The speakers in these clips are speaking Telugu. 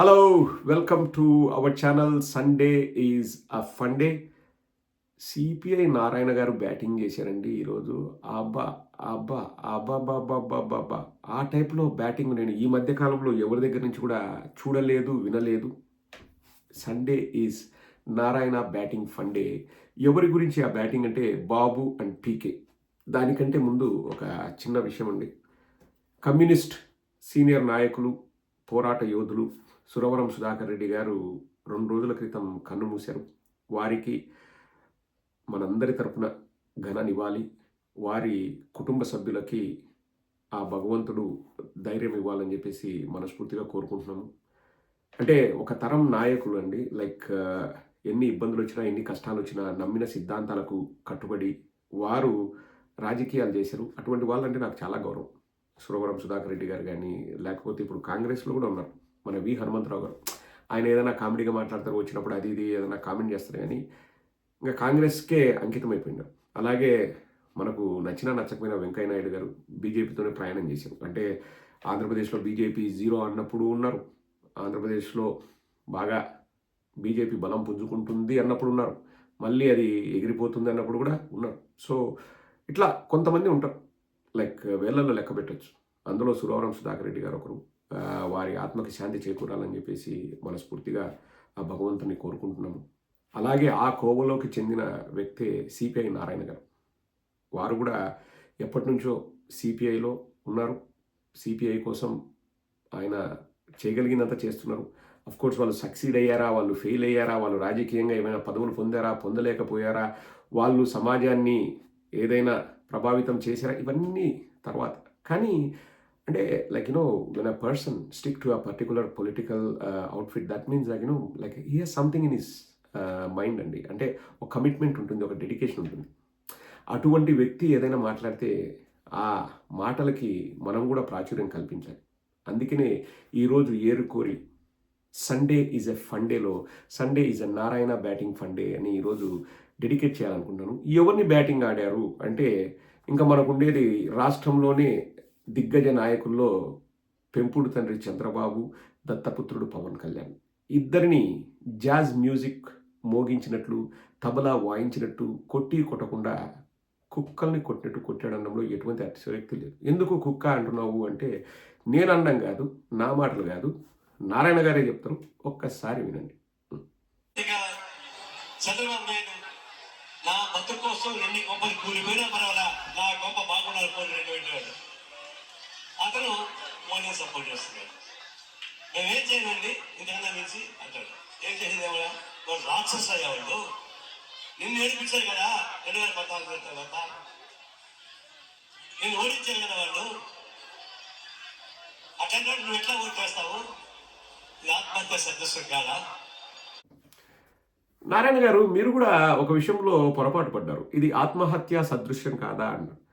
Hello welcome to our channel Sunday is a funday CPI Narayana garu batting చేశారండి ఈరోజు. అబ్బా అబ్బా అబ్బా బాబా ఆ టైప్లో బ్యాటింగ్ నేను ఈ మధ్య కాలంలో ఎవరి దగ్గర నుంచి కూడా చూడలేదు వినలేదు. Sunday is Narayana batting funday ఎవరి గురించి ఆ బ్యాటింగ్ అంటే బాబు అండ్ పీకే దానికంటే ముందు ఒక చిన్న విషయం అండి. కమ్యూనిస్ట్ సీనియర్ నాయకులు పోరాట యోధులు సురవరం సుధాకర్ రెడ్డి గారు రెండు రోజుల క్రితం కన్ను మూశారు. వారికి మనందరి తరపున ఘన నివాళి. వారి కుటుంబ సభ్యులకి ఆ భగవంతుడు ధైర్యం ఇవ్వాలని చెప్పేసి మనస్ఫూర్తిగా కోరుకుంటున్నాము. అంటే ఒక తరం నాయకులు అండి. లైక్ ఎన్ని ఇబ్బందులు వచ్చినా ఎన్ని కష్టాలు వచ్చినా నమ్మిన సిద్ధాంతాలకు కట్టుబడి వారు రాజకీయాలు చేశారు. అటువంటి వాళ్ళంటే నాకు చాలా గౌరవం. సురవరం సుధాకర్ రెడ్డి గారు కానీ లేకపోతే ఇప్పుడు కాంగ్రెస్లో కూడా ఉన్నారు. మన వి హనుమంతరావు గారు. ఆయన ఏదైనా కామెడీగా మాట్లాడతారు వచ్చినప్పుడు అది ఇది ఏదైనా కామెంట్ చేస్తారు కానీ ఇంకా కాంగ్రెస్కే అంకితం అయిపోయినారు అలాగే మనకు నచ్చినా నచ్చకపోయినా వెంకయ్య నాయుడు గారు బీజేపీతోనే ప్రయాణం చేశారు. అంటే ఆంధ్రప్రదేశ్లో బీజేపీ జీరో అన్నప్పుడు ఉన్నారు. ఆంధ్రప్రదేశ్లో బాగా బీజేపీ బలం పుంజుకుంటుంది అన్నప్పుడు ఉన్నారు. మళ్ళీ అది ఎగిరిపోతుంది అన్నప్పుడు కూడా ఉన్నారు. సో ఇట్లా కొంతమంది ఉంటారు. లైక్ వేళ్ళలో లెక్క పెట్టచ్చు. అందులో సురవరం సుధాకర్ రెడ్డి గారు ఒకరు వారి ఆత్మకి శాంతి చేకూరాలని చెప్పేసి మనస్ఫూర్తిగా ఆ భగవంతుని కోరుకుంటున్నాము. అలాగే ఆ కోవలోకి చెందిన వ్యక్తే సిపిఐ నారాయణ గారు. వారు కూడా ఎప్పటి నుంచో సిపిఐలో ఉన్నారు. సిపిఐ కోసం ఆయన చేయగలిగినంత చేస్తున్నారు. కోర్స్ వాళ్ళు సక్సీడ్ అయ్యారా? వాళ్ళు ఫెయిల్ అయ్యారా? వాళ్ళు రాజకీయంగా ఏమైనా పదవులు పొందారా? పొందలేకపోయారా? వాళ్ళు సమాజాన్ని ఏదైనా ప్రభావితం చేశారా? ఇవన్నీ తర్వాత. కానీ అంటే like you know when a person stick to a particular political outfit that means like you know like he has something in his mind అండి. అంటే ఒక కమిట్మెంట్ ఉంటుంది ఒక డెడికేషన్ ఉంటుంది. అటువంటి వ్యక్తి ఏదైనా మాట్లాడితే ఆ మాటలకి మనం కూడా ప్రాచుర్యం కల్పించాలి. అందుకనే ఈరోజు ఏరుకోరి Sunday is a ఫండేలో Sunday is a Narayana batting funday అని ఈరోజు డెడికేట్ చేయాలనుకుంటున్నాను. ఎవరిని బ్యాటింగ్ ఆడారు? అంటే ఇంకా మనకు ఉండేది రాష్ట్రంలోనే దిగ్గజ నాయకుల్లో పెంపుడు తండ్రి చంద్రబాబు దత్తపుత్రుడు పవన్ కళ్యాణ్. ఇద్దరిని జాజ్ మ్యూజిక్ మోగించినట్లు తబలా వాయించినట్టు కొట్టి కొట్టకుండా కుక్కల్ని కొట్టినట్టు కొట్టాడనడంలో ఎటువంటి అతిశయోక్తి లేదు. ఎందుకు కుక్క అంటున్నావు అంటే నేను అనడం కాదు నా మాటలు కాదు నారాయణ గారే చెప్తారు ఒక్కసారి వినండి. చంద్రబాబు నాయుడు నా బతుకు కోసం ఎన్ని కొంపలు కూలిపోయినా పర్వాలా నా గొప్ప బాగుండాలి కోరినటువంటి వాడు అతను మోడీని సపోర్ట్ చేస్తున్నాడు. మేమేం చేయనండి? ఇంతకన్నా మించి అంటాడు. ఏం చేసేది ఏమన్నా వాడు రాక్షస అయ్యేవాళ్ళు నిన్ను ఏడిపించారు కదా రెండు వేల పద్నాలుగు తర్వాత. నేను ఓడించాను కదా వాళ్ళు అటెండ్ నువ్వు ఎట్లా ఓడిపేస్తావు? ఇది ఆత్మహత్య సదస్సు కాదా? నారాయణ గారు మీరు కూడా ఒక విషయంలో పొరపాటు పడ్డారు. ఇది ఆత్మహత్య సదృశ్యం కాదా అన్నారు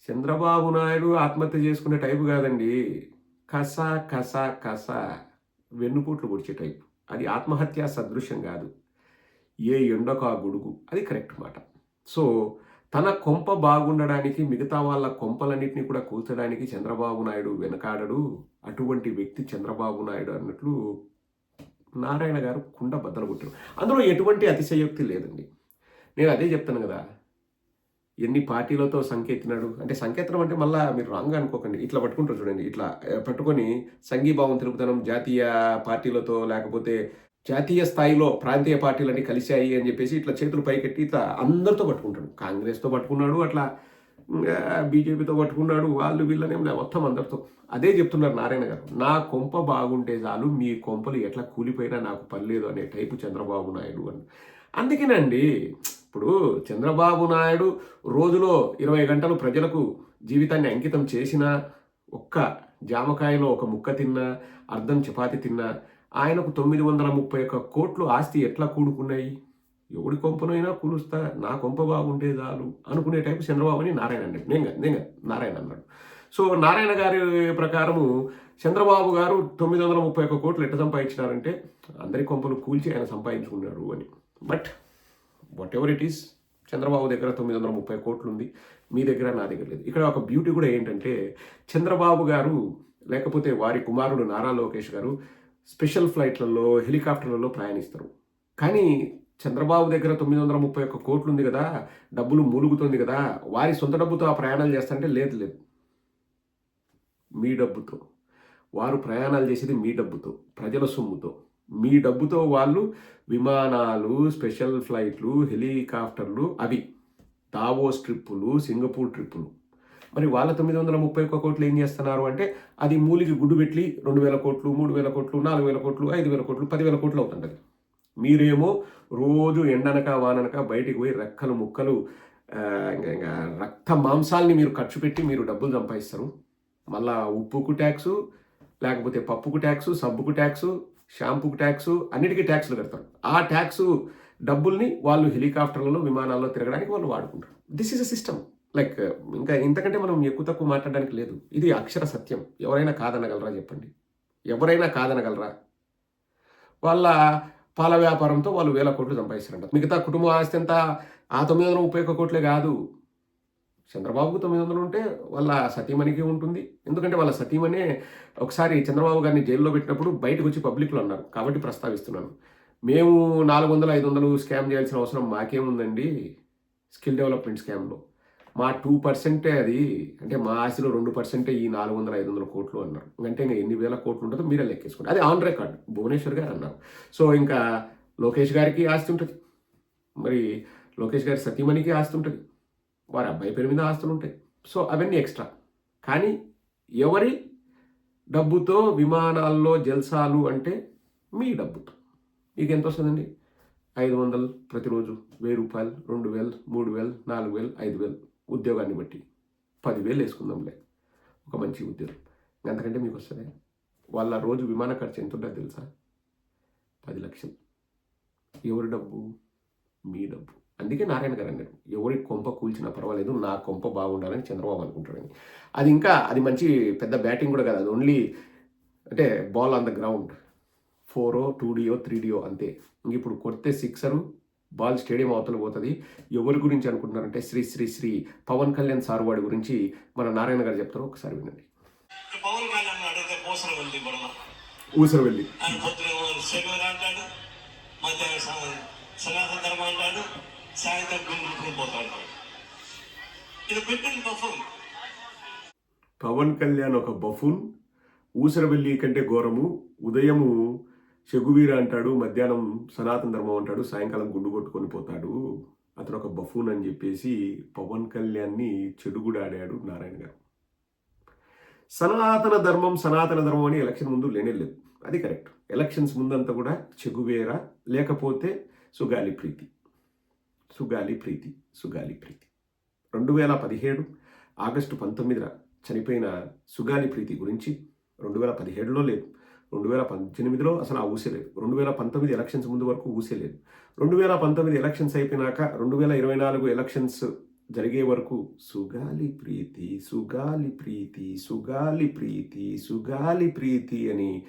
చంద్రబాబు నాయుడు ఆత్మహత్య చేసుకునే టైపు కాదండి. కస కస కస వెన్నుపోట్లు పొడిచే టైపు. అది ఆత్మహత్య సదృశ్యం కాదు. ఏ ఎండకు ఆ గొడుగు. అది కరెక్ట్ మాట. సో తన కొంప బాగుండడానికి మిగతా వాళ్ళ కొంపలన్నింటినీ కూడా కూల్చడానికి చంద్రబాబు నాయుడు వెనకాడడు. అటువంటి వ్యక్తి చంద్రబాబు నాయుడు అన్నట్లు నారాయణ గారు కుండ బద్దలు కొట్టారు. అందులో ఎటువంటి అతిశయోక్తి లేదండి. నేను అదే చెప్తాను కదా. ఎన్ని పార్టీలతో సంకెత్తినాడు అంటే సంకేతనం అంటే మళ్ళీ మీరు రాంగ్ అనుకోకండి. ఇట్లా పట్టుకుంటారు చూడండి. ఇట్లా పట్టుకొని సంఘీభావం తెలుపుతనం జాతీయ పార్టీలతో లేకపోతే జాతీయ స్థాయిలో ప్రాంతీయ పార్టీలన్నీ కలిశాయి అని చెప్పేసి ఇట్లా చేతులు పైకెట్టి ఇట్లా అందరితో పట్టుకుంటాడు. కాంగ్రెస్తో పట్టుకున్నాడు అట్లా ఇంకా బీజేపీతో పట్టుకున్నాడు వాళ్ళు వీళ్ళనేం మొత్తం అందరితో. అదే చెప్తున్నారు నారాయణ గారు. నా కొంప బాగుంటే చాలు మీ కొంపలు ఎట్లా కూలిపోయినా నాకు పర్లేదు అనే టైపు చంద్రబాబు నాయుడు అని. అందుకేనండి ఇప్పుడు చంద్రబాబు నాయుడు రోజులో ఇరవై గంటలు ప్రజలకు జీవితాన్ని అంకితం చేసిన ఒక్క జామకాయలో ఒక ముక్క తిన్నా అర్ధం చపాతి తిన్నా ఆయనకు తొమ్మిది వందల ముప్పై ఒక్క కోట్లు ఆస్తి ఎట్లా కూడుకున్నాయి? ఎవడి కొంపనైనా కూలుస్తా నా కొంప బాగుంటే చాలు అనుకునే టైపు చంద్రబాబు అని నారాయణ అన్నాడు. నేను నేను నారాయణ అన్నాడు. సో నారాయణ గారి ప్రకారము చంద్రబాబు గారు తొమ్మిది వందల ముప్పై ఒక్క కోట్లు ఎట్లా సంపాదించినారంటే అందరి కొంపలు కూల్చి ఆయన సంపాదించుకున్నాడు అని. But whatever it is Chandrababu దగ్గర తొమ్మిది వందల ముప్పై కోట్లు ఉంది మీ దగ్గర నా దగ్గర లేదు. ఇక్కడ ఒక బ్యూటీ కూడా ఏంటంటే చంద్రబాబు గారు లేకపోతే వారి కుమారుడు నారా లోకేష్ గారు స్పెషల్ ఫ్లైట్లలో హెలికాప్టర్లలో ప్రయాణిస్తారు. కానీ చంద్రబాబు దగ్గర తొమ్మిది వందల ముప్పై ఒక్క కోట్లు ఉంది కదా డబ్బులు మూలుగుతుంది కదా వారి సొంత డబ్బుతో ఆ ప్రయాణాలు చేస్తారంటే లేదు లేదు. మీ డబ్బుతో. వారు ప్రయాణాలు చేసేది మీ డబ్బుతో ప్రజల సొమ్ముతో. మీ డబ్బుతో వాళ్ళు విమానాలు స్పెషల్ ఫ్లైట్లు హెలికాప్టర్లు అవి దావోస్ ట్రిప్పులు సింగపూర్ ట్రిప్పులు. మరి వాళ్ళ తొమ్మిది వందల ముప్పై ఒక్క కోట్లు ఏం చేస్తున్నారు అంటే అది మూలికి గుడ్డు పెట్టి రెండు వేల కోట్లు మూడు వేల కోట్లు నాలుగు వేల కోట్లు ఐదు వేల కోట్లు పదివేల కోట్లు అవుతుంటుంది మీరేమో రోజు ఎండనక వాననక బయటికి పోయి రెక్కలు ముక్కలు ఇంకా రక్త మాంసాలని మీరు ఖర్చు పెట్టి మీరు డబ్బులు సంపాదిస్తారు. మళ్ళా ఉప్పుకు ట్యాక్సు లేకపోతే పప్పుకు ట్యాక్సు సబ్బుకు ట్యాక్సు షాంపూకి ట్యాక్సు అన్నిటికీ ట్యాక్సులు కడతారు. ఆ ట్యాక్సు డబ్బుల్ని వాళ్ళు హెలికాప్టర్లలో విమానాల్లో తిరగడానికి వాళ్ళు వాడుకుంటారు. This is a system like ఇంకా ఇంతకంటే మనం ఎక్కువ తక్కువ మాట్లాడడానికి లేదు. ఇది అక్షర సత్యం. ఎవరైనా కాదనగలరా చెప్పండి? ఎవరైనా కాదనగలరా? వాళ్ళ పాల వ్యాపారంతో వాళ్ళు వేల కోట్లు సంపాదిస్తారంట. మిగతా కుటుంబ ఆస్తి అంతా ఆ తొమ్మిది వందల ముప్పై ఒక్క కోట్లే కాదు. చంద్రబాబుకు తొమ్మిది వందలు ఉంటే వాళ్ళ సతీమణికి ఉంటుంది. ఎందుకంటే వాళ్ళ సతీమణే ఒకసారి చంద్రబాబు గారిని జైల్లో పెట్టినప్పుడు బయటకు వచ్చి పబ్లిక్లో అన్నారు. కాబట్టి ప్రస్తావిస్తున్నాను. మేము నాలుగు వందలు ఐదు వందలు స్కామ్ చేయాల్సిన అవసరం మాకేముందండి స్కిల్ డెవలప్మెంట్ స్కామ్లో. మా టూ పర్సెంటే అది అంటే మా ఆశలో రెండు పర్సెంటే ఈ నాలుగు వందల ఐదు వందల కోట్లు అన్నారు. అంటే ఇంకా ఎన్ని వేల కోట్లు ఉంటుందో మీరే లెక్కేసుకోండి. అది ఆన్ రికార్డ్. భువనేశ్వర్ గారు అన్నారు. సో ఇంకా లోకేష్ గారికి ఆస్తి ఉంటుంది. మరి లోకేష్ గారి సతీమణికి ఆస్తి ఉంటుంది. వారి అబ్బాయి పేరు మీద ఆస్తులు ఉంటాయి సో అవన్నీ ఎక్స్ట్రా. కానీ ఎవరి డబ్బుతో విమానాల్లో జల్సాలు అంటే మీ డబ్బుతో. మీకు ఎంత వస్తుందండి? ఐదు వందలు ప్రతిరోజు వెయ్యి రూపాయలు రెండు వేలు మూడు వేలు నాలుగు వేలు ఐదు వేలు. ఉద్యోగాన్ని బట్టి పదివేలు వేసుకుందాంలే. ఒక మంచి ఉద్యోగం. అంతకంటే మీకు వస్తుంది? వాళ్ళ రోజు విమాన ఖర్చు ఎంత ఉంటుంది తెలుసా? పది లక్షలు. ఎవరి డబ్బు? మీ డబ్బు. అందుకే నారాయణ గారు అన్నారు ఎవరి కొంప కూల్చినా పర్వాలేదు నా కొంప బాగుండాలని చంద్రబాబు అనుకుంటాడని అది ఇంకా అది మంచి పెద్ద బ్యాటింగ్ కూడా కాదు అది ఓన్లీ అంటే ball on the ground four or two deo three డియో అంతే. ఇంక ఇప్పుడు కొడితే సిక్సరు బాల్ స్టేడియం అవతల పోతుంది. ఎవరి గురించి అనుకుంటున్నారంటే శ్రీ శ్రీ శ్రీ పవన్ కళ్యాణ్ సార్ వాడి గురించి మన నారాయణ గారు చెప్తారు ఒకసారి వినండి. ఊసరు వెళ్ళి సనాతన ధర్మం అంటాడు సాయంత్రం ఇది పెట్టిన పవన్ కళ్యాణ్ ఒక బఫూన్ ఊసరవెల్లి కంటే ఘోరము ఉదయము చెగువీర అంటాడు మధ్యాహ్నం సనాతన ధర్మం అంటాడు సాయంకాలం గుండు కొట్టుకొని పోతాడు. అతను ఒక బఫూన్ అని చెప్పేసి పవన్ కళ్యాణ్ని చెడుగుడాడాడు నారాయణ గారు. సనాతన ధర్మం సనాతన ధర్మం అని ఎలక్షన్ ముందు లేనేలేదు అది కరెక్ట్. ఎలక్షన్స్ ముందంతా కూడా చెగువేర లేకపోతే సుగాలి ప్రీతి. సుగాలి ప్రీతి సుగాలి ప్రీతి. రెండు వేల పదిహేడు ఆగస్టు పంతొమ్మిదిన చనిపోయిన సుగాలి ప్రీతి గురించి రెండు వేల పదిహేడులో లేదు. రెండు వేల పద్దెనిమిదిలో అసలు ఆ ఊసే లేదు. రెండు వేల పంతొమ్మిది ఎలక్షన్స్ ముందు వరకు ఊసే లేదు. రెండు వేల పంతొమ్మిది ఎలక్షన్స్ అయిపోయినాక రెండు వేల ఇరవై నాలుగు ఎలక్షన్స్ జరిగే వరకు సుగాలి ప్రీతి సుగాలి ప్రీతి సుగాలి ప్రీతి సుగాలి ప్రీతి అని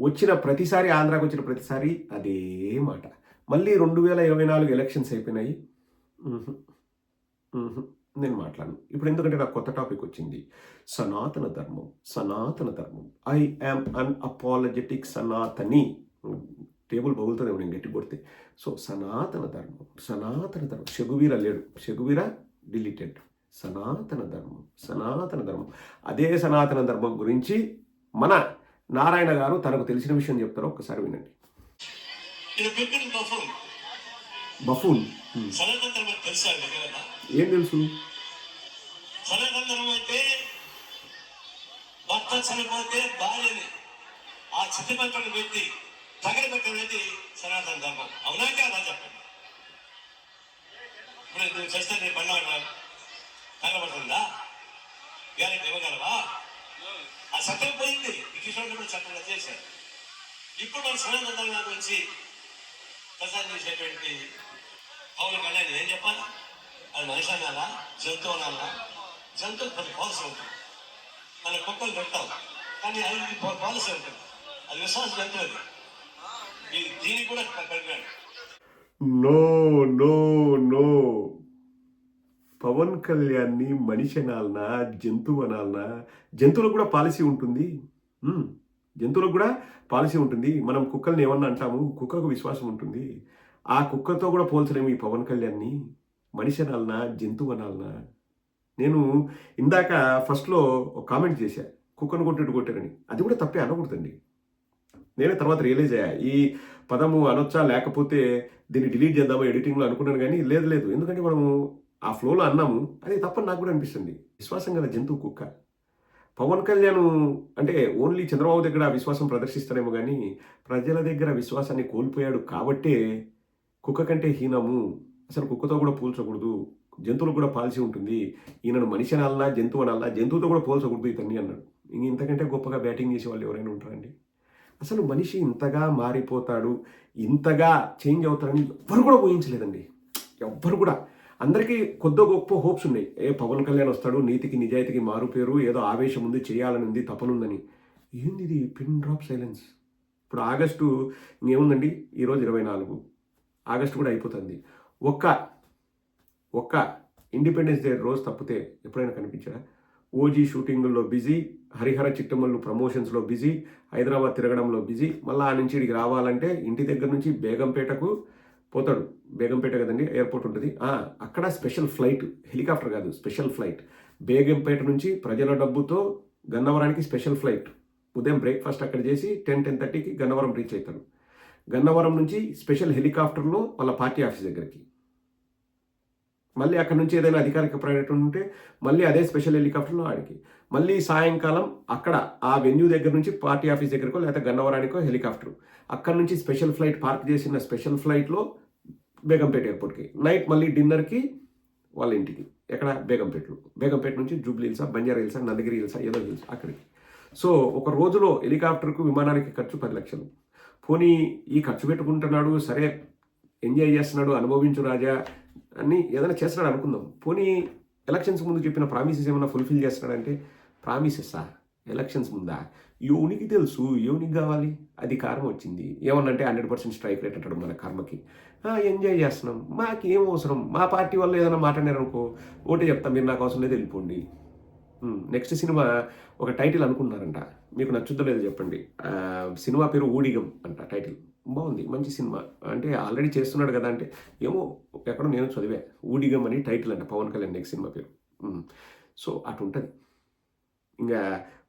వచ్చిన ప్రతిసారి ఆంధ్రాకి వచ్చిన ప్రతిసారి అదే మాట. మళ్ళీ రెండు వేల ఇరవై నాలుగు ఎలక్షన్స్ అయిపోయినాయి. నేను మాట్లాడను. ఇప్పుడు ఎందుకంటే నాకు కొత్త టాపిక్ వచ్చింది. సనాతన ధర్మం సనాతన ధర్మం. ఐ యామ్ అన్ అపాలజెటిక్ సనాతని. టేబుల్ బగులుతుంది నేను గట్టి కొడితే. సో సనాతన ధర్మం సనాతన ధర్మం. శగువీర లేడు. శగువీర డిలీటెడ్. సనాతన ధర్మం సనాతన ధర్మం. అదే సనాతన ధర్మం గురించి మన నారాయణ గారు తనకు తెలిసిన విషయం చెప్తారో ఒక్కసారి వినండి. ఇది పెట్టిన బఫం బఫూన్? సనాతన ధర్మం తెలుసా? ఏం తెలుసు? సనాతన ధర్మం అంటే భర్త చనిపోతే భార్యని ఆ చిత్రపక్కన పెట్టి తగలబెట్టనేది సనాతన ధర్మం. అవునా కాదా చెప్పండి? ఇప్పుడు నువ్వు చేస్తే నీ పన్ను తగలబడుతుందా గ్యారెంటీ ఇవ్వగలవా? ఆ చట్టం పోయింది. బ్రిటిష్ కూడా చట్టం చేశారు ఇప్పుడు మన సనాతన ధర్మం గురించి ప్రచారం చేసేటువంటి పవన్ కళ్యాణ్ ఏం చెప్పాలా? అది మనిషి అనాలా జంతువు అనాలా జంతువు కొన్ని పాలసీ ఉంటుంది మన కుక్కలు పెట్టాం కానీ అది పాలసీ ఉంటుంది. అది విశ్వాస జంతువు అది. దీనికి కూడా కలిగాడు నో నో నో. పవన్ కళ్యాణ్ని మనిషి అనాలనా? జంతువు అనాలనా? జంతువులకు కూడా పాలసీ ఉంటుంది. జంతువులకు కూడా పాలసీ ఉంటుంది. మనం కుక్కల్ని ఏమన్నా అంటాము కుక్కకు విశ్వాసం ఉంటుంది. ఆ కుక్కతో కూడా పోల్చలేము ఈ పవన్ కళ్యాణ్ని. మనిషి అనాలనా జంతువు అనాలనా? నేను ఇందాక ఫస్ట్లో ఒక కామెంట్ చేశా. కుక్కను కొట్టినట్టు కొట్టారని. అది కూడా తప్పే అనకూడదండి. నేనే తర్వాత రియలైజ్ అయ్యా. ఈ పదము అనొచ్చా లేకపోతే దీన్ని డిలీట్ చేద్దామా ఎడిటింగ్లో అనుకున్నాను కానీ లేదు లేదు. ఎందుకంటే మనము ఆ ఫ్లోలో అన్నాము. అది తప్పని నాకు కూడా అనిపిస్తుంది. విశ్వాసం కదా జంతువు కుక్క. పవన్ కళ్యాణ్ అంటే ఓన్లీ చంద్రబాబు దగ్గర విశ్వాసం ప్రదర్శిస్తారేమో కానీ ప్రజల దగ్గర విశ్వాసాన్ని కోల్పోయాడు కాబట్టే కుక్క కంటే హీనము అసలు కుక్కతో కూడా పోల్చకూడదు జంతువులకు కూడా పాలసీ ఉంటుంది ఈయనను మనిషి అనల్లా జంతువు అనల్లా జంతువుతో కూడా పోల్చకూడదు ఇతన్ని అన్నాడు. ఇంక ఇంతకంటే గొప్పగా బ్యాటింగ్ చేసే వాళ్ళు ఎవరైనా ఉంటారండి అసలు మనిషి ఇంతగా మారిపోతాడు ఇంతగా చేంజ్ అవుతాడని ఎవ్వరు కూడా ఊహించలేదండి. ఎవ్వరు కూడా అందరికీ కొద్ది గొప్ప హోప్స్ ఉన్నాయి. ఏ పవన్ కళ్యాణ్ వస్తాడు నీతికి నిజాయితీకి మారు పేరు ఏదో ఆవేశం ఉంది చేయాలని ఉంది తపనుందని. ఏంది ఇది? Pin drop silence. ఇప్పుడు ఆగస్టు ఇంకేముందండి? ఈరోజు ఇరవై నాలుగు. ఆగస్టు కూడా అయిపోతుంది. ఒక్క ఒక్క ఇండిపెండెన్స్ డే రోజు తప్పితే ఎప్పుడైనా కనిపించడా? ఓజీ షూటింగుల్లో బిజీ హరిహర చిట్టమల్లు ప్రమోషన్స్లో బిజీ హైదరాబాద్ తిరగడంలో బిజీ మళ్ళీ ఆ నుంచి ఇక్కడికి రావాలంటే ఇంటి దగ్గర నుంచి బేగంపేటకు పోతాడు. బేగంపేట కదండి ఎయిర్పోర్ట్ ఉంటుంది. అక్కడ స్పెషల్ ఫ్లైట్ హెలికాప్టర్ కాదు స్పెషల్ ఫ్లైట్. బేగంపేట నుంచి ప్రజల డబ్బుతో గన్నవరానికి స్పెషల్ ఫ్లైట్. ఉదయం బ్రేక్ఫాస్ట్ అక్కడ చేసి టెన్ టెన్ థర్టీకి గన్నవరం రీచ్ అవుతాడు గన్నవరం నుంచి స్పెషల్ హెలికాప్టర్లో వాళ్ళ పార్టీ ఆఫీస్ దగ్గరికి. మళ్ళీ అక్కడ నుంచి ఏదైనా అధికారిక పర్యటన ఉంటే మళ్ళీ అదే స్పెషల్ హెలికాప్టర్లో ఆడికి. మళ్ళీ సాయంకాలం అక్కడ ఆ వెన్యూ దగ్గర నుంచి పార్టీ ఆఫీస్ దగ్గరకో లేకపోతే గన్నవరానికో హెలికాప్టర్. అక్కడ నుంచి స్పెషల్ ఫ్లైట్ పార్క్ చేసిన స్పెషల్ ఫ్లైట్లో బేగంపేట ఎయిర్పోర్ట్కి. నైట్ మళ్ళీ డిన్నర్కి వాళ్ళ ఇంటికి. ఎక్కడ? బేగంపేటలో. బేగంపేట నుంచి జూబ్లీ హిల్సా బంజారా హిల్సా నందగిరి హిల్సా ఏదో హిల్స్ అక్కడికి. సో ఒక రోజులో హెలికాప్టర్కు విమానానికి ఖర్చు పది లక్షలు. పోనీ ఈ ఖర్చు పెట్టుకుంటున్నాడు సరే ఎంజాయ్ చేస్తున్నాడు అనుభవించు రాజా అని ఏదైనా చేస్తున్నాడు అనుకుందాం. పోనీ ఎలక్షన్స్ ముందు చెప్పిన ప్రామిసెస్ ఏమైనా ఫుల్ఫిల్ చేస్తున్నాడంటే ప్రామిసెస్సా? ఎలక్షన్స్ ముందా? యోనికి తెలుసు యోనికి కావాలి అధికారం వచ్చింది. ఏమన్నంటే హండ్రెడ్ పర్సెంట్ స్ట్రైక్ రేట్ అంటాడు మన కర్మకి. ఎంజాయ్ చేస్తున్నాం. మాకేం అవసరం? మా పార్టీ వల్ల ఏదైనా మాట్లాడారనుకో ఓటే చెప్తాం మీరు నాకు అవసరం లేదు వెళ్ళిపోండి. నెక్స్ట్ సినిమా ఒక టైటిల్ అనుకున్నారంట మీకు నచ్చుద్దో లేదో చెప్పండి. సినిమా పేరు ఊడిగం అంట టైటిల్. బాగుంది మంచి సినిమా. అంటే ఆల్రెడీ చేస్తున్నాడు కదా అంటే ఏమో ఎక్కడో నేను చదివా ఊడిగం అని టైటిల్ అంట పవన్ కళ్యాణ్ నెక్స్ట్ సినిమా పేరు. సో అటు ఉంటుంది ఇంకా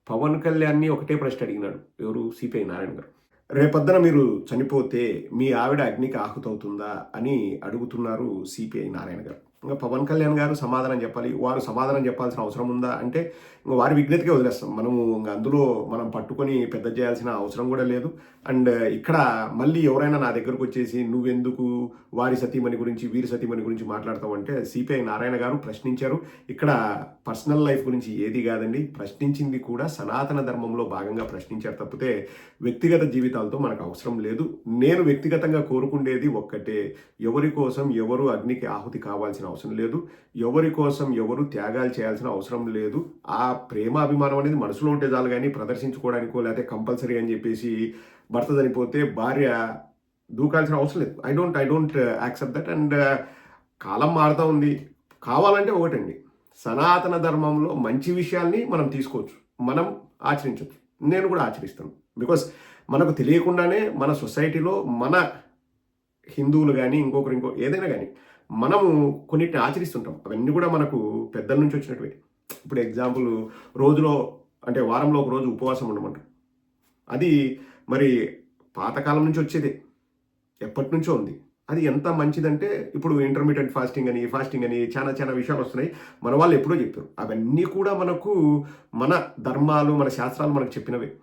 పవన్ కళ్యాణ్ని ఒకటే ప్రశ్న అడిగినాడు. ఎవరు? సిపిఐ నారాయణ గారు. రేపొద్దున మీరు చనిపోతే మీ ఆవిడ అగ్నికి ఆహుతవుతుందా అని అడుగుతున్నారు సిపిఐ నారాయణ గారు. ఇంకా పవన్ కళ్యాణ్ గారు సమాధానం చెప్పాలి వారు సమాధానం చెప్పాల్సిన అవసరం ఉందా అంటే ఇంకా వారి విజ్ఞతకే వదిలేస్తాం. మనము ఇంకా అందులో మనం పట్టుకొని పెద్ద చేయాల్సిన అవసరం కూడా లేదు. అండ్ ఇక్కడ మళ్ళీ ఎవరైనా నా దగ్గరకు వచ్చేసి నువ్వెందుకు వారి సతీమణి గురించి వీరి సతీమణి గురించి మాట్లాడతావు అంటే సిపిఐ నారాయణ గారు ప్రశ్నించారు. ఇక్కడ పర్సనల్ లైఫ్ గురించి ఏది కాదండి ప్రశ్నించింది కూడా సనాతన ధర్మంలో భాగంగా ప్రశ్నించారు తప్పితే వ్యక్తిగత జీవితాలతో మనకు అవసరం లేదు. నేను వ్యక్తిగతంగా కోరుకుండేది ఒక్కటే ఎవరి కోసం ఎవరు అగ్నికి ఆహుతి కావాల్సిన అవసరం లేదు. ఎవరి కోసం ఎవరు త్యాగాలు చేయాల్సిన అవసరం లేదు. ఆ ప్రేమ అభిమానం అనేది మనసులో ఉంటే చాలు కానీ ప్రదర్శించుకోవడానికో లేకపోతే కంపల్సరీ అని చెప్పేసి భర్త చనిపోతే భార్య దూకాల్సిన అవసరం లేదు. I don't I don't accept that and కాలం మారుతూ ఉంది. కావాలంటే ఒకటండి. సనాతన ధర్మంలో మంచి విషయాల్ని మనం తీసుకోవచ్చు. మనం ఆచరించవచ్చు నేను కూడా ఆచరిస్తాను. బికాస్ మనకు తెలియకుండానే మన సొసైటీలో మన హిందువులు కానీ ఇంకొకరు ఇంకో ఏదైనా కానీ మనము కొన్నిటిని ఆచరిస్తుంటాం. అవన్నీ కూడా మనకు పెద్దల నుంచి వచ్చినటువంటి. ఇప్పుడు ఎగ్జాంపుల్ రోజులో అంటే వారంలో ఒక రోజు ఉపవాసం ఉండమంటారు అది మరి పాతకాలం నుంచి వచ్చేదే. ఎప్పటి నుంచో ఉంది. అది ఎంత మంచిదంటే ఇప్పుడు ఇంటర్మీడియట్ ఫాస్టింగ్ అని ఫాస్టింగ్ అని చాలా చాలా విషయాలు వస్తున్నాయి. మన వాళ్ళు ఎప్పుడో చెప్పారు. అవన్నీ కూడా మనకు మన ధర్మాలు మన శాస్త్రాలు మనకు చెప్పినవే.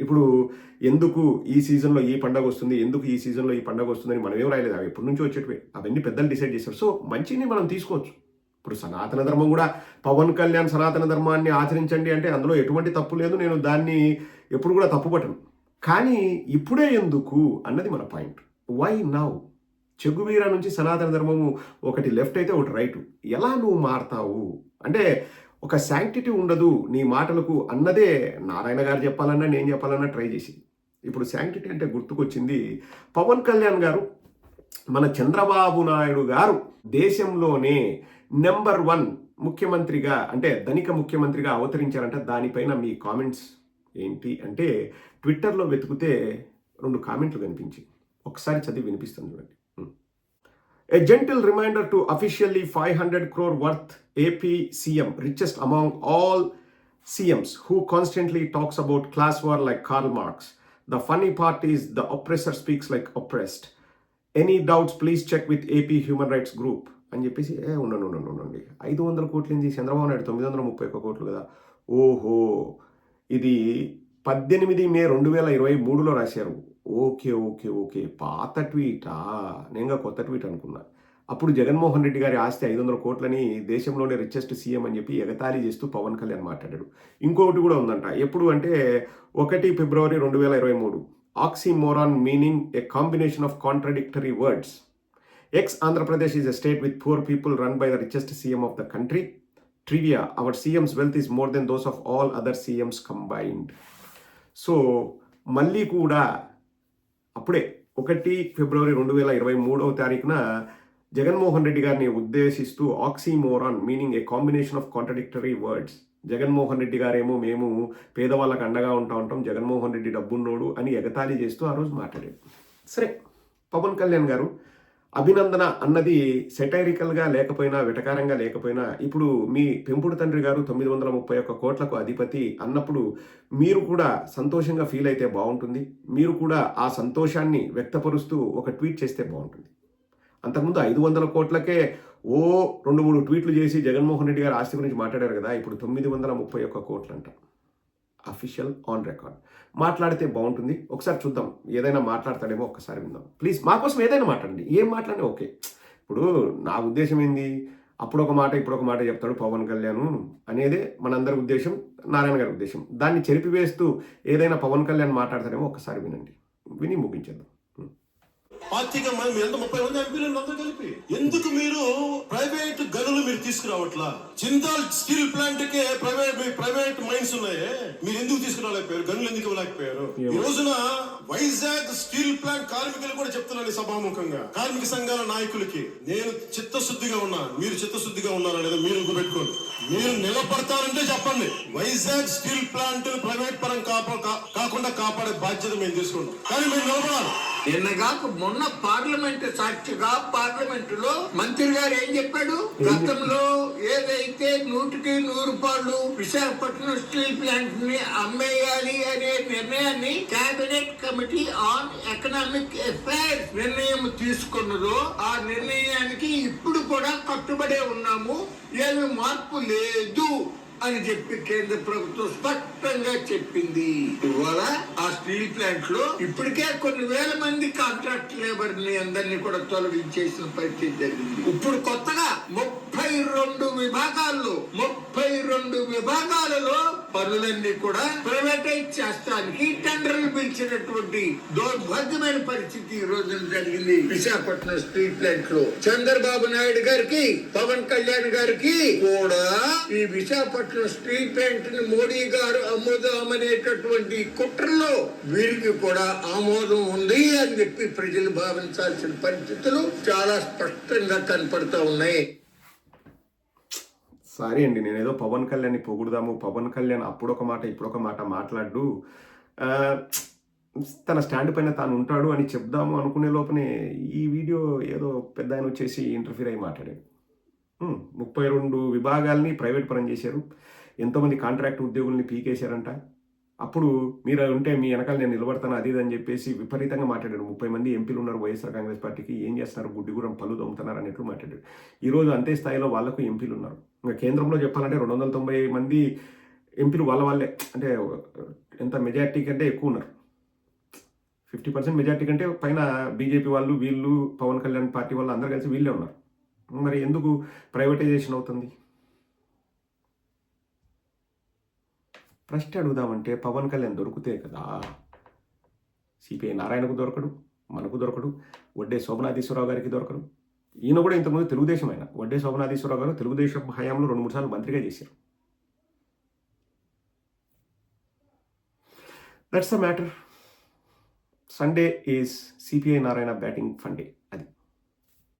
ఇప్పుడు ఎందుకు ఈ సీజన్లో ఈ పండగ వస్తుంది? ఎందుకు ఈ సీజన్లో ఈ పండగ వస్తుందని మనం ఏం రాయలేదు. అవి ఎప్పటి నుంచో వచ్చేటివి. అవన్నీ పెద్దలు డిసైడ్ చేశారు. సో మంచిని మనం తీసుకోవచ్చు. ఇప్పుడు సనాతన ధర్మం కూడా పవన్ కళ్యాణ్ సనాతన ధర్మాన్ని ఆచరించండి అంటే అందులో ఎటువంటి తప్పు లేదు. నేను దాన్ని ఎప్పుడు కూడా తప్పుపట్టను. కానీ ఇప్పుడే ఎందుకు అన్నది మన పాయింట్. వై నౌ చెగువీర నుంచి సనాతన ధర్మము ఒకటి లెఫ్ట్ అయితే ఒకటి రైట్. ఎలా నువ్వు మారతావు? అంటే ఒక శాంక్టిటీ ఉండదు. నీ మాటలకు అన్నదే నారాయణ గారు చెప్పాలన్నా నేను చెప్పాలన్నా ట్రై చేసి ఇప్పుడు శాంక్టిటీ అంటే గుర్తుకొచ్చింది పవన్ కళ్యాణ్ గారు. మన చంద్రబాబు నాయుడు గారు దేశంలోనే నెంబర్ వన్ ముఖ్యమంత్రిగా అంటే ధనిక ముఖ్యమంత్రిగా అవతరించారంటే. దానిపైన మీ కామెంట్స్ ఏంటి అంటే ట్విట్టర్లో వెతికితే రెండు కామెంట్లు కనిపించి ఒకసారి చదివి వినిపిస్తుంది చూడండి. A gentle reminder to officially 500 crore worth AP CM, richest among all CMs, who constantly talks about class war like Karl Marx. The funny part is the oppressor speaks like oppressed. Any doubts please check with AP human rights group అని చెప్పేసి ఏ ఉండండి ఉండండి ఉండండి ఐదు వందల కోట్లు ఏంది చంద్రబాబు నాయుడు తొమ్మిది వందల ముప్పై ఒక్క కోట్లు కదా ఓహో ఇది పద్దెనిమిది మే రెండు వేల ఇరవై మూడులో రాశారు ఓకే ఓకే ఓకే. పాత ట్వీటా? నేను కొత్త ట్వీట్ అనుకున్నా. అప్పుడు జగన్మోహన్ రెడ్డి గారి ఆస్తి ఐదు వందల కోట్లని దేశంలోనే రిచెస్ట్ సీఎం అని చెప్పి ఎగతాళి చేస్తూ పవన్ కళ్యాణ్ మాట్లాడాడు. ఇంకొకటి కూడా ఉందంట. ఎప్పుడు అంటే ఒకటి ఫిబ్రవరి రెండు వేల ఇరవై మూడు. Oxymoron meaning a combination of contradictory words ex Andhra Pradesh is a state with poor people run by the richest CM of the country trivia our CMs wealth is more than those of all other CMs combined so మళ్ళీ కూడా అప్పుడే ఒకటి ఫిబ్రవరి రెండు వేల ఇరవై మూడవ తారీఖున జగన్మోహన్ రెడ్డి గారిని ఉద్దేశిస్తూ oxymoron meaning a combination of contradictory words. Jaganmohan Reddy గారేమో మేము పేదవాళ్ళకి అండగా ఉంటా ఉంటాం జగన్మోహన్ రెడ్డి డబ్బున్నోడు అని ఎగతాళి చేస్తూ ఆ రోజు మాట్లాడాడు సరే పవన్ కళ్యాణ్ గారు అభినందన అన్నది సెటైరికల్గా లేకపోయినా వెటకారంగా లేకపోయినా ఇప్పుడు మీ పెంపుడు తండ్రి గారు తొమ్మిది వందల ముప్పై ఒక్క కోట్లకు అధిపతి అన్నప్పుడు మీరు కూడా సంతోషంగా ఫీల్ అయితే బాగుంటుంది. మీరు కూడా ఆ సంతోషాన్ని వ్యక్తపరుస్తూ ఒక ట్వీట్ చేస్తే బాగుంటుంది. అంతకుముందు ఐదు వందల కోట్లకే ఓ రెండు మూడు ట్వీట్లు చేసి జగన్మోహన్ రెడ్డి గారు ఆస్తి గురించి మాట్లాడారు కదా ఇప్పుడు తొమ్మిది వందల ముప్పై ఒక్క కోట్లు అంట అఫీషియల్ ఆన్ రికార్డ్ మాట్లాడితే బాగుంటుంది. ఒకసారి చూద్దాం. ఏదైనా మాట్లాడతాడేమో ఒక్కసారి విందాం. ప్లీజ్ మా కోసం ఏదైనా మాట్లాడండి. ఏం మాట్లాడినా ఓకే. ఇప్పుడు నా ఉద్దేశం ఏంది? అప్పుడు ఒక మాట ఇప్పుడు ఒక మాట చెప్తాడు పవన్ కళ్యాణ్ అనేదే మనందరి ఉద్దేశం నారాయణ గారి ఉద్దేశం. దాన్ని చెరిపివేస్తూ ఏదైనా పవన్ కళ్యాణ్ మాట్లాడతాడేమో ఒకసారి వినండి. విని ముగించేద్దాం. పార్టీగా మనం ఎంత ముప్పై మంది ఎంపీలు అందరూ కలిపి. ఎందుకు మీరు ప్రైవేట్ గనులు మీరు తీసుకురావట్లా? జిందాల్ స్టీల్ ప్లాంట్ కే ప్రైవేట్ ప్రైవేట్ మైన్స్ ఉన్నాయే. మీరు ఎందుకు తీసుకురాలేకపోయారు? గనులు ఎందుకు ఇవ్వలేకపోయారు? ఈ రోజున వైజాగ్ స్టీల్ ప్లాంట్ కార్మికులు కూడా చెప్తున్నాను సభాముఖంగా. కార్మిక సంఘాల నాయకులకి నేను చిత్తశుద్ధిగా ఉన్నా మీరు చిత్తశుద్ధిగా ఉన్నారా లేదా మీరు గుర్తుపెట్టుకోండి. మీరు నిలబడతారంటే చెప్పండి. వైజాగ్ స్టీల్ ప్లాంట్ ప్రైవేట్ పరం కాకుండా కాపాడే బాధ్యత మేము తీసుకుంటాం. కానీ మీరు నిలబడాలి. నిన్నగాక మొన్న పార్లమెంట్ సాక్షిగా పార్లమెంట్లో మంత్రి గారు ఏం చెప్పాడు? గతంలో ఏదైతే నూటికి నూరు రూపాయలు విశాఖపట్నం స్టీల్ ప్లాంట్ని అమ్మేయాలి అనే నిర్ణయాన్ని cabinet committee on economic affairs నిర్ణయం తీసుకున్నదో ఆ నిర్ణయానికి ఇప్పుడు కూడా కట్టుబడే ఉన్నాము. ఏమి మార్పు లేదు అని చెప్పి కేంద్ర ప్రభుత్వం స్పష్టంగా చెప్పింది. స్టీల్ ప్లాంట్లో ఇప్పటికే కొన్ని వేల మంది కాంట్రాక్ట్ లేబర్ని అందరినీ కూడా తొలగించేసిన పరిస్థితి జరిగింది. ఇప్పుడు కొత్తగా ముప్పై రెండు విభాగాల్లో ముప్పై రెండు విభాగాలలో పనులన్నీ కూడా ప్రైవేటైజ్ చేస్తానికి టెండర్లు పిలిచినటువంటి దౌర్భాగ్యమైన పరిస్థితి ఈ రోజున జరిగింది. విశాఖపట్నం స్టీల్ ప్లాంట్లో చంద్రబాబు నాయుడు గారికి పవన్ కళ్యాణ్ గారికి కూడా ఈ విశాఖపట్నం స్టీల్ ప్లాంట్ని మోడీ గారు ఆమోదమనేటటువంటి కుట్రలో వీరికి కూడా ఆమోదం ఉంది అని చెప్పి ప్రజలు భావించాల్సిన పరిస్థితులు చాలా స్పష్టంగా కనపడతా ఉన్నాయి. సారీ అండి నేను ఏదో పవన్ కళ్యాణ్ పొగుడుదాము. పవన్ కళ్యాణ్ అప్పుడు ఒక మాట ఇప్పుడు ఒక మాట మాట్లాడు తన స్టాండ్ పైన తాను ఉంటాడు అని చెప్దాము అనుకునే లోపనే ఈ వీడియో ఏదో పెద్ద ఆయన వచ్చేసి ఇంటర్ఫీర్ అయి మాట్లాడాడు. ముప్పై రెండు విభాగాల్ని ప్రైవేట్ పరం చేశారు. ఎంతోమంది కాంట్రాక్ట్ ఉద్యోగుల్ని పీకేశారంట. అప్పుడు మీరు ఉంటే మీ వెనకాల నేను నిలబడతాను అది ఇది అని చెప్పేసి విపరీతంగా మాట్లాడాడు. ముప్పై మంది ఎంపీలు ఉన్నారు వైఎస్ఆర్ కాంగ్రెస్ పార్టీకి. ఏం చేస్తున్నారు? గుడ్డిగూరం పళ్ళు దొమ్ముతున్నారు అన్నట్టు మాట్లాడాడు. ఈరోజు అంతే స్థాయిలో వాళ్ళకు ఎంపీలు ఉన్నారు. ఇంకా కేంద్రంలో చెప్పాలంటే రెండు వందల తొంభై మంది ఎంపీలు వాళ్ళ వాళ్ళే. అంటే ఎంత మెజార్టీ కంటే ఎక్కువ ఉన్నారు. ఫిఫ్టీ పర్సెంట్ మెజార్టీ కంటే పైన బీజేపీ వాళ్ళు వీళ్ళు పవన్ కళ్యాణ్ పార్టీ వాళ్ళు అందరూ కలిసి వీళ్ళే ఉన్నారు. మరి ఎందుకు ప్రైవేటైజేషన్ అవుతుంది? ప్రశ్న అడుగుదామంటే పవన్ కళ్యాణ్ దొరికితే కదా. సిపిఐ నారాయణకు దొరకడు మనకు దొరకడు వడ్డే శోభనాధీశ్వరరావు గారికి దొరకడు. ఈయన కూడా ఇంతకుముందు తెలుగుదేశం ఆయన. వడ్డే శోభనాధీశ్వరరావు గారు తెలుగుదేశం హయాంలో రెండు మూడు సార్లు మంత్రిగా చేశారు. That's the matter Sunday is CPI Narayana batting funday